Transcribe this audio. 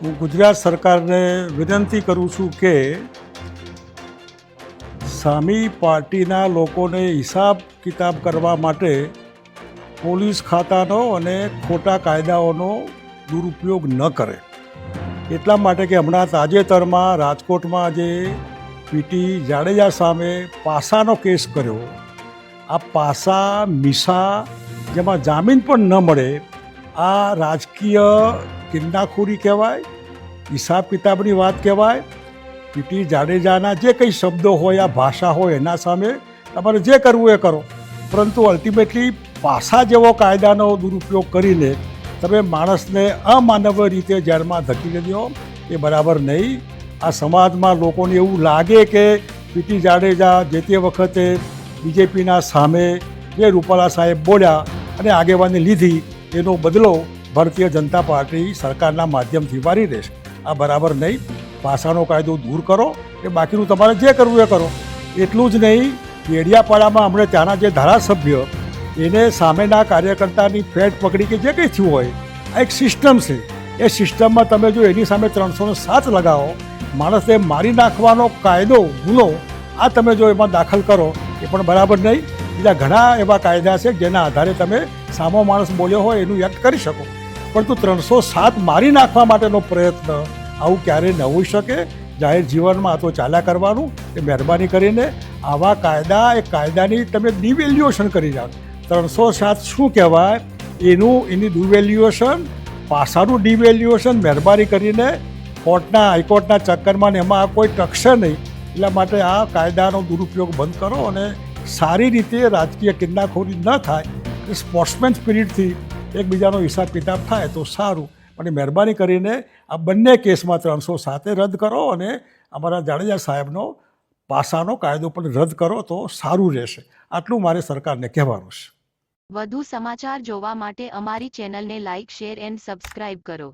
હું ગુજરાત સરકારને વિનંતી કરું છું કે સામી પાર્ટીના લોકોને હિસાબ કિતાબ કરવા માટે પોલીસ ખાતાનો અને ખોટા કાયદાઓનો દુરુપયોગ ન કરે. એટલા માટે કે હમણાં તાજેતરમાં રાજકોટમાં જે પીટી જાડેજા સામે પાસાનો કેસ કર્યો. આ પાસા, મિસા જેમાં જામીન પણ ન મળે આ રાજકીય કિન્નાખોરી કહેવાય હિસાબ કિતાબની વાત કહેવાય પીટી જાડેજાના જે કંઈ શબ્દો હોય, આ ભાષા હોય, એના સામે તમારે જે કરવું એ કરો. પરંતુ અલ્ટિમેટલી પાસા જેવો કાયદાનો દુરુપયોગ કરીને તમે માણસને અમાનવ રીતે જેલમાં ધકી દો એ બરાબર નહીં. આ સમાજમાં લોકોને એવું લાગે કે પીટી જાડેજા જે તે વખતે બીજેપીના સામે જે રૂપાલા સાહેબ બોલ્યા અને આગેવાની લીધી એનો બદલો ભારતીય જનતા પાર્ટી સરકારના માધ્યમથી વારી દેશે આ બરાબર નહીં. પાસાનો કાયદો દૂર કરો. કે બાકીનું તમારે જે કરવું એ કરો. એટલું જ નહીં કેડિયાપાડામાં હમણાં ત્યાંના જે ધારાસભ્ય, એને સામેના કાર્યકર્તાની ફેટ પકડી કે જે કંઈ થયું હોય, આ એક સિસ્ટમ છે. એ સિસ્ટમમાં તમે જો એની સામે ત્રણસો સાત લગાવો માણસને મારી નાખવાનો કાયદો ગુનો આ તમે જો એમાં દાખલ કરો, એ પણ બરાબર નહીં. બીજા ઘણા એવા કાયદા છે જેના આધારે તમે સામો માણસ બોલ્યો હોય એનું વ્યક્ત કરી શકો. પરંતુ ત્રણસો સાત મારી નાખવા માટેનો પ્રયત્ન આવું ક્યારેય ન હોઈ શકે. જાહેર જીવનમાં આ તો ચાલ્યા કરવાનું. એ મહેરબાની કરીને આવા કાયદા, એ કાયદાની તમે ડિવેલ્યુએશન કરી જાઓ. ત્રણસો સાત શું કહેવાય? એનું, એની ડિવેલ્યુએશન, પાસાનું ડિવેલ્યુએશન મહેરબાની કરીને કોર્ટના, હાઈકોર્ટના ચક્કરમાં ને એમાં આ કોઈ ટકશે નહીં. એટલા માટે આ કાયદાનો દુરુપયોગ બંધ કરો અને સારી રીતે રાજકીય કિડનાખોરી ન થાય અને સ્પોર્ટ્સમેન સ્પિરિટથી એકબીજાનો હિસાબ કિતાબ થાય તો સારું. પણ મહેરબાની કરીને આ બંને કેસમાં ત્રણસો સાતે રદ કરો અને અમારા જાડેજા સાહેબનો પાસાનો કાયદો પણ રદ કરો તો સારું રહેશે. આટલું મારે સરકારને કહેવાનું છે. વધુ સમાચાર જોવા માટે અમારી ચેનલને લાઇક શેર એન્ડ સબસ્ક્રાઇબ કરો.